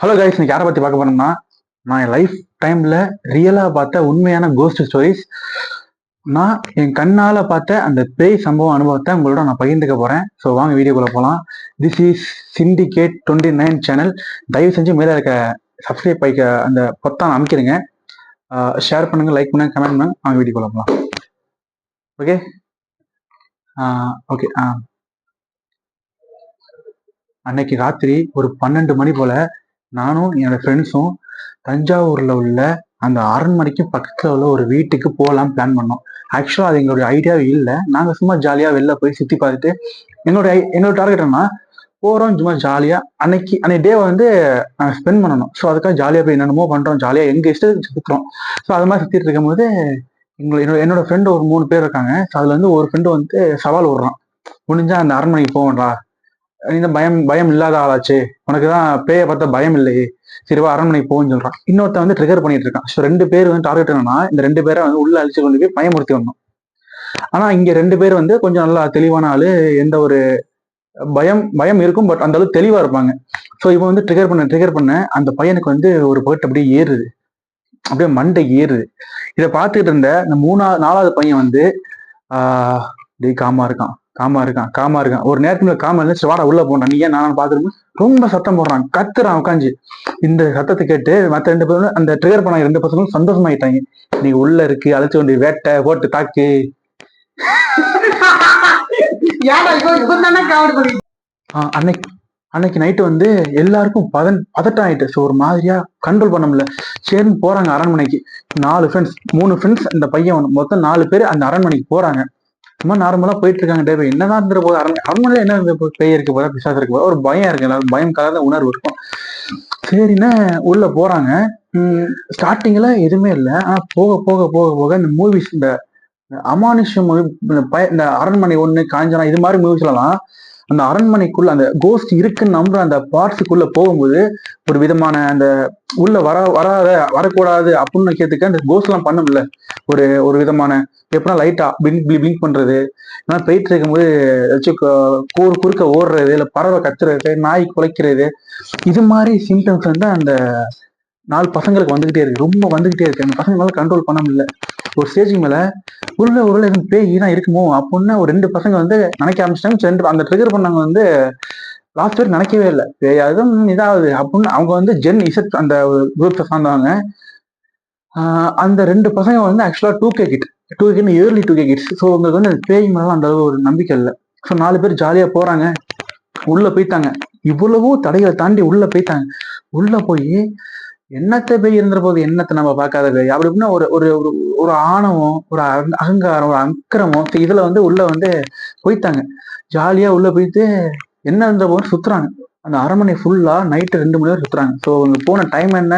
Hello guys இன்னைக்கு யாரை பத்தி பார்க்க போறோம்னா நான் என் லைஃப் டைம்ல ரியலா பார்த்த உண்மையான கோஸ்ட் ஸ்டோரிஸ் நான் என் கண்ணால பார்த்த அந்த பேய் சம்பவம் அனுபவத்தை உங்களோட நான் பகிர்ந்துக்க போறேன். ஸோ வாங்க வீடியோக்குள்ள போகலாம் this is syndicate twenty nine channel தயவு செஞ்சு மேலே இருக்க சப்ஸ்கிரைப் பைக்க அந்த பொத்தான் அமைக்கிறீங்க ஷேர் பண்ணுங்க லைக் பண்ணுங்க கமெண்ட் பண்ணுங்க. வாங்க வீடியோக்குள்ள போகலாம் ஓகே ஓகே அன்னைக்கு ராத்திரி ஒரு பன்னெண்டு மணி போல நானும் என்னோட ஃப்ரெண்ட்ஸும் தஞ்சாவூர்ல உள்ள அந்த அரண்மனைக்கு பக்கத்துல உள்ள ஒரு வீட்டுக்கு போகலாம் பிளான் பண்ணோம். ஆக்சுவலா அது எங்களுடைய ஐடியாவே இல்லை. நாங்க சும்மா ஜாலியா வெளில போய் சுத்தி பார்த்துட்டு என்னோட ஐ- என்னோட டார்கெட் என்ன போகிறோம் சும்மா ஜாலியாக அன்னைக்கு அன்னைக்கு டே வந்து நாங்கள் ஸ்பெண்ட் பண்ணணும். ஸோ அதுக்காக ஜாலியாக போய் என்னென்னமோ பண்ணுறோம் ஜாலியாக எங்கள் இஷ்டத்துக்கு சுற்றுறோம் ஸோ அது மாதிரி சுற்றிட்டு இருக்கும்போது எங்களை என்னோட என்னோட ஃப்ரெண்டு ஒரு மூணு பேர் இருக்காங்க. ஸோ அதில் வந்து ஒரு ஃப்ரெண்டு வந்து சவால் விடுறான். முடிஞ்சால் அந்த அரண்மனைக்கு போவேன்டா இந்த பயம் பயம் இல்லாத ஆளாச்சு. உனக்கு தான் பேயை பார்த்தா பயம் இல்லையே. சரிவா அரண்மனைக்கு போன்னு சொல்றான். இன்னொருத்தன் வந்து ட்ரிகர் பண்ணிட்டு இருக்கான் ஸோ ரெண்டு பேர் வந்து டார்கெட் என்னன்னா இந்த ரெண்டு பேரை வந்து உள்ள அழிச்சு கொண்டு போய் பயமுறுத்தி வந்தோம் ஆனா இங்க ரெண்டு பேர் வந்து கொஞ்சம் நல்லா தெளிவான ஆளு எந்த ஒரு பயம் பயம் இருக்கும் பட் அந்த அளவுக்கு தெளிவா இருப்பாங்க. ஸோ இவன் வந்து ட்ரிகர் பண்ண ட்ரிகர் பண்ண அந்த பையனுக்கு வந்து ஒரு பேர்ட் அப்படியே ஏறுது. அப்படியே மண்டை ஏறுது. இதை பார்த்துட்டு இருந்த இந்த மூணாவது நாலாவது பையன் வந்து ஆஹ் காமா இருக்கான். காமா இருக்கான் காமா இருக்கான். ஒரு நேரத்துல காமா இருந்துச்சு வாடா உள்ள போனான் நீ ஏன் நான் பாத்துருமே ரொம்ப சத்தம் போடுறான். கத்துறான் உட்காந்து இந்த சத்தத்தை கேட்டு மத்த ரெண்டு பேரும் அந்த ட்ரிகர் பண்ண ரெண்டு பசங்களும் சந்தோஷமாயிட்டாங்க. நீ உள்ள இருக்கு அழைச்சு கொண்டு வேட்டை போட்டு தாக்கு. அன்னைக்கு அன்னைக்கு நைட்டு வந்து எல்லாருக்கும் பதன் பதட்டம் ஆயிட்டு ஸோ ஒரு மாதிரியா கண்ட்ரோல் பண்ண முடியல. சரின்னு போறாங்க அரண்மனைக்கு. நாலு ஃப்ரெண்ட்ஸ் மூணு ஃப்ரெண்ட்ஸ் அந்த பையன். மொத்தம் நாலு பேர் அந்த அரண்மனைக்கு போறாங்க. சும்மா நார்மலா போயிட்டு இருக்காங்க டே என்னதான் இருந்துற போது அரண்மனை அரண்மனையில என்ன இருந்த போது பேய் இருக்க போதா பிசாசு இருக்க போதா ஒரு பயம் இருக்கு எல்லாரும் பயம் கலந்த உணர்வு இருக்கும். சரின்னா உள்ள போறாங்க. ஸ்டார்டிங்ல எதுவுமே இல்லை. ஆனா போக போக போக போக இந்த மூவிஸ் இந்த இந்த மூவி இந்த இந்த அரண்மனை ஒண்ணு காஞ்சனா இது மாதிரி மூவிஸ்லாம் அந்த அரண்மனைக்குள்ள அந்த கோஸ்ட் இருக்குன்னு நம்புற அந்த பார்ட்ஸுக்குள்ள போகும்போது ஒரு விதமான அந்த உள்ள வர வராத வரக்கூடாது அப்படின்னு நினைக்கிறதுக்கு அந்த கோஸ்ட் எல்லாம் பண்ணும்ல. ஒரு ஒரு விதமான எப்படின்னா லைட்டா பிளிங்க் பிளிங்க் பண்றது. ஏன்னா போயிட்டு இருக்கும்போது ஏதாச்சும் கூறு குறுக்க ஓடுறது இல்ல பறவை கத்துறது நாய் குலைக்கிறது. இது மாதிரி சிம்டம்ஸ் வந்து அந்த நாலு பசங்களுக்கு வந்துகிட்டே இருக்கு. ரொம்ப வந்துகிட்டே இருக்கு. அந்த பசங்களால கண்ட்ரோல் பண்ண முடியல ஒரு ஸ்டேஜுக்கு மேல உள்ள ஒரு எதுவும் பேய் தான் இருக்குமோ? அப்படின்னு ஒரு ரெண்டு பசங்க வந்து நினைக்க ஆரம்பிச்சிட்டாங்க. ரெண்டு அந்த ட்ரிகர் பண்ணவங்க வந்து லாஸ்ட் வரைக்கும் நினைக்கவே இல்லை. பேய் அதுவும் இதாகுது. அப்படின்னு அவங்க வந்து ஜென் இசட் அந்த குரூப்பை சார்ந்தவங்க. ஆஹ் அந்த ரெண்டு பசங்க வந்து ஆக்சுவலா two K kid two K early two K kids so உங்களுக்கு வந்து அந்த பேய் மேலாம் அந்த அளவு ஒரு நம்பிக்கை இல்லை. ஸோ நாலு பேர் ஜாலியா போறாங்க. உள்ள போயிட்டாங்க. இவ்வளவோ தடைகளை தாண்டி உள்ள போயிட்டாங்க. உள்ள போய் எண்ணத்தை போய் இருந்த போது எண்ணத்தை நம்ம பார்க்காத அப்படி இப்படின்னா ஒரு ஒரு ஒரு ஒரு ஆணவம் ஒரு அகங்காரம் ஒரு அக்கிரமம் இதுல வந்து உள்ள வந்து போயிட்டாங்க ஜாலியா உள்ள போயிட்டு என்ன இருந்த போது சுத்துறாங்க. அந்த அரண்மனை ஃபுல்லா நைட்டு ரெண்டு மணி நேரம் சுத்துறாங்க. ஸோ அவங்க போன டைம் என்ன?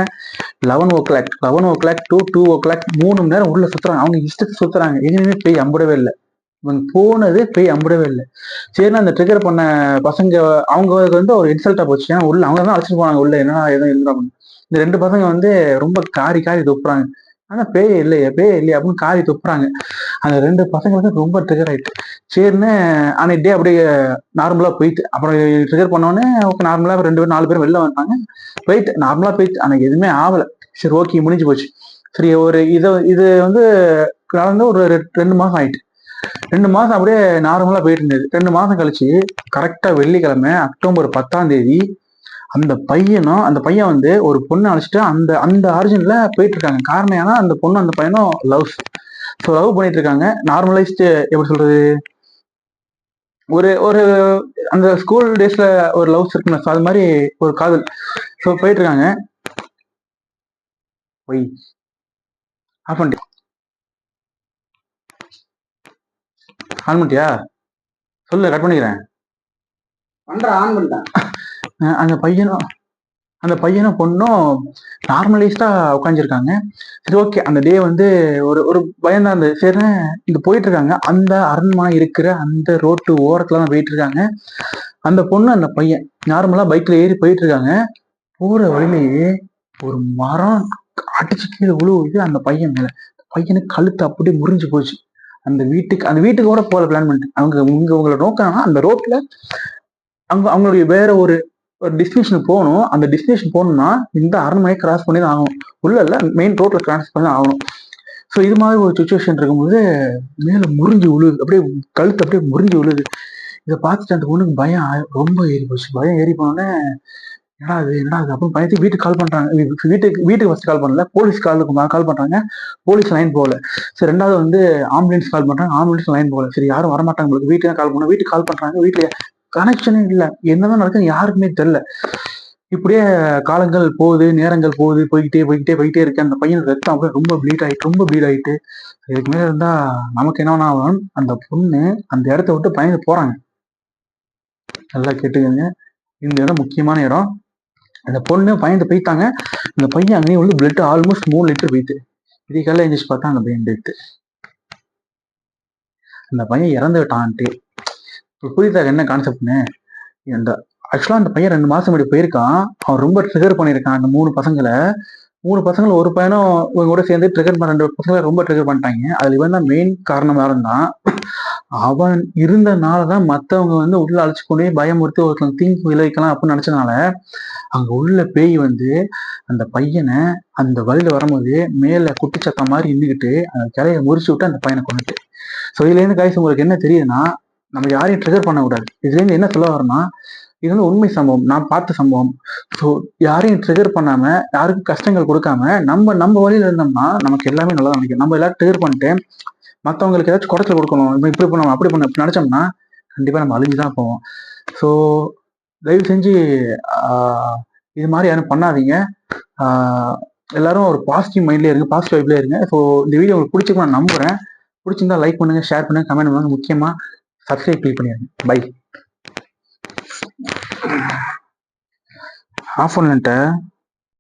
Eleven o'clock eleven o'clock two two o'clock மூணு மணி நேரம் உள்ள சுத்துறாங்க. அவங்க இஷ்டத்துக்கு சுத்துறாங்க. எதுவுமே போய் அம்பிடவே இல்லை. இவங்க போனது போய் அம்பிடவே இல்லை. சரினா அந்த ட்ரிகர் பண்ண பசங்க அவங்க வந்து ஒரு இன்சல்ட்டா போச்சு. ஏன்னா உள்ள அவங்க தான் அழைச்சிட்டு போனாங்க. உள்ள என்ன எதுவும் இருந்தாங்க இந்த ரெண்டு பசங்க வந்து ரொம்ப காரி காரி துப்புறாங்க. ஆனா பேய் இல்லையே பேய் இல்லையே அப்படின்னு காரி துப்புறாங்க. அந்த ரெண்டு பசங்களுக்கு ரொம்ப ட்ரிகர் ஆயிட்டு. சரின்னு அன்னைக்கு டே அப்படியே நார்மலா போயிட்டு அப்புறம் ட்ரிகர் பண்ணோடனே நார்மலா ரெண்டு பேரும் நாலு பேரும் வெளில வந்தாங்க. போயிட்டு நார்மலா போயிட்டு அன்னைக்கு எதுவுமே ஆகல. சரி ஓகே முடிஞ்சு போச்சு. சரி ஒரு இதை இது வந்து கலந்து ஒரு ரெண்டு மாசம் ஆயிட்டு. ரெண்டு மாசம் அப்படியே நார்மலா போயிட்டு இருந்தது. ரெண்டு மாசம் கழிச்சு கரெக்டா வெள்ளிக்கிழமை அக்டோபர் பத்தாம் தேதி அந்த பையனும் அந்த பையன் வந்து ஒரு பொண்ணை அழைச்சிட்டு அந்த அந்த ஆரிஜினில் போயிட்டு இருக்காங்க காரணம் ஏன்னா அந்த பொண்ணு அந்த பையனும் லவ் ஸோ லவ் பண்ணிட்டு இருக்காங்க நார்மலைஸ்டு எப்படி சொல்றது? ஒரு ஒரு அந்த ஸ்கூல் டேஸ்ல ஒரு லவ்ஸ் இருக்குல்ல அது மாதிரி ஒரு காதல். ஸோ போயிட்டு இருக்காங்க ஒய் ஆஃப் பண்ணிட்டு. ஆன் பண்ணிட்டியா? சொல்லு கட் பண்ணிக்கிறேன். பண்ற ஆன் பண்ணிட்டேன். அந்த பையனும் அந்த பையனும் பொண்ணும் நார்மலைஸ்டா உட்காந்துருக்காங்க சரி ஓகே அந்த டே வந்து ஒரு ஒரு பயம்தான் அந்த சரி இங்க போயிட்டு இருக்காங்க அந்த அரண்மனை இருக்கிற அந்த ரோட்டு ஓரத்துல தான் போயிட்டு இருக்காங்க அந்த பொண்ணு அந்த பையன் நார்மலா பைக்ல ஏறி போயிட்டு இருக்காங்க போற வழியிலேயே ஒரு மரம் அடிச்சு கீழே விழுவுது அந்த பையன் மேல. பையனுக்கு கழுத்து அப்படியே முறிஞ்சு போச்சு. அந்த வீட்டுக்கு அந்த வீட்டுக்கு கூட போல பிளான் பண்ணிட்டு. அவங்க இங்க உங்களை நோக்கினா அந்த ரோட்ல அவங்க அவங்களுடைய வேற ஒரு ஒரு டெஸ்டினேஷனுக்கு போகணும். அந்த டெஸ்டினேஷன் போகணும்னா இந்த அரண்மனையை கிராஸ் பண்ணி தான் ஆகணும். உள்ள மெயின் ரோட்ல கிராஸ் பண்ணி ஆகணும். ஸோ இது மாதிரி ஒரு சுச்சுவேஷன் இருக்கும்போது மேலே முறிஞ்சு விழுது அப்படியே கழுத்து அப்படியே முறிஞ்சு விழுது இதை பார்த்துட்டு அந்த பொண்ணுக்கு பயம் ரொம்ப ஏறி போச்சு. பயம் ஏறி போனோடனே என்னடா இது என்னடா அது அப்புறம் பயத்துக்கு வீட்டுக்கு கால் பண்றாங்க. வீட்டுக்கு வீட்டுக்கு ஃபஸ்ட் கால் பண்ணல. போலீஸ் கால் கால் பண்றாங்க. போலீஸ் லைன் போகல. சரி ரெண்டாவது வந்து ஆம்புலன்ஸ் கால் பண்றாங்க. ஆம்புலன்ஸ் லைன் போகல. சரி யாரும் வரமாட்டாங்க உங்களுக்கு வீட்டுக்கு கால் பண்ண வீட்டுக்கு கால் பண்றாங்க. வீட்டுல கனெக்ஷனே இல்லை. என்னதான் நடக்குன்னு யாருக்குமே தெரியல. இப்படியே காலங்கள் போகுது நேரங்கள் போகுது போய்கிட்டே போய்கிட்டே போய்கிட்டே இருக்கு. அந்த பையன் ரத்தம் அப்படியே ரொம்ப ப்ளீட் ஆகிட்டு ரொம்ப ப்ளீட் ஆயிட்டு இதுக்கு மேலே இருந்தால் நமக்கு என்ன ஆகும் அந்த பொண்ணு அந்த இடத்த விட்டு பயந்து போகிறாங்க நல்லா கேட்டுக்கோங்க. இந்த இடம் முக்கியமான இடம். அந்த பொண்ணு பயந்து போயிட்டாங்க. இந்த பையன் அங்கேயே வந்து பிளட் ஆல்மோஸ்ட் மூணு லிட்டர் போயிட்டு இதே காலையில் எழுந்திரிச்சு பார்த்தா அந்த பையன் டெத்து அந்த பையன் இறந்து விட்டான்ட்டு இப்போ புரியுதா என்ன கான்செப்ட்னு இந்த ஆக்சுவலாக அந்த பையன் ரெண்டு மாதம் இப்படி போயிருக்கான். அவன் ரொம்ப ட்ரிகர் பண்ணியிருக்கான். அந்த மூணு பசங்களை. மூணு பசங்களை ஒரு பையனும் இவங்க கூட சேர்ந்து ட்ரிகர் பண்ண ரெண்டு பசங்களை ரொம்ப ட்ரிகர் பண்ணிட்டாங்க. அதில் இவன் தான் மெயின் காரணமாக இருந்தான். அவன் இருந்தனால தான் மற்றவங்க வந்து உள்ள அழைச்சு கொண்டு பயமுறுத்தி ஒருத்தன் திங்க் விளைவிக்கலாம் அப்படின்னு நினச்சனால அங்கே உள்ள பேய் வந்து அந்த பையனை அந்த வழியில் வரும்போது மேலே குட்டிச்சத்தம் மாதிரி நின்றுக்கிட்டு அந்த கிளைய முறிச்சு விட்டு அந்த பையனை கொண்டுட்டு ஸோ இதுலேருந்து இருந்து உங்களுக்கு என்ன தெரியுதுன்னா நம்ம யாரையும் ட்ரிகர் பண்ணக்கூடாது. இதுலேருந்து என்ன சொல்ல வரோம்னா இது வந்து உண்மை சம்பவம். நான் பார்த்த சம்பவம். ஸோ யாரையும் ட்ரிகர் பண்ணாம யாருக்கும் கஷ்டங்கள் கொடுக்காம நம்ம நம்ம வழியில இருந்தோம்னா நமக்கு எல்லாமே நல்லா நினைக்கும். நம்ம எல்லாரும் ட்ரிகர் பண்ணிட்டு மற்றவங்களுக்கு ஏதாச்சும் குறைச்சல் கொடுக்கணும் இப்போ இப்படி பண்ணணும் அப்படி பண்ண இப்படி நினைச்சோம்னா கண்டிப்பாக நம்ம அழிஞ்சு தான் போவோம். ஸோ தயவு செஞ்சு இது மாதிரி யாரும் பண்ணாதீங்க. எல்லாரும் ஒரு பாசிட்டிவ் மைண்ட்லேயே இருங்க பாசிட்டிவ் வைப்லேயே இருங்க. ஸோ இந்த வீடியோ உங்களுக்கு பிடிச்சிருக்கும் நான் நம்புறேன். பிடிச்சிருந்தா லைக் பண்ணுங்க ஷேர் பண்ணுங்க கமெண்ட் பண்ணுங்கள் முக்கியமா சப்ஸ்கிரைப் கிளிக் பண்ணிடுங்க. பை ஆஃப் பண்ணலன்ட்ட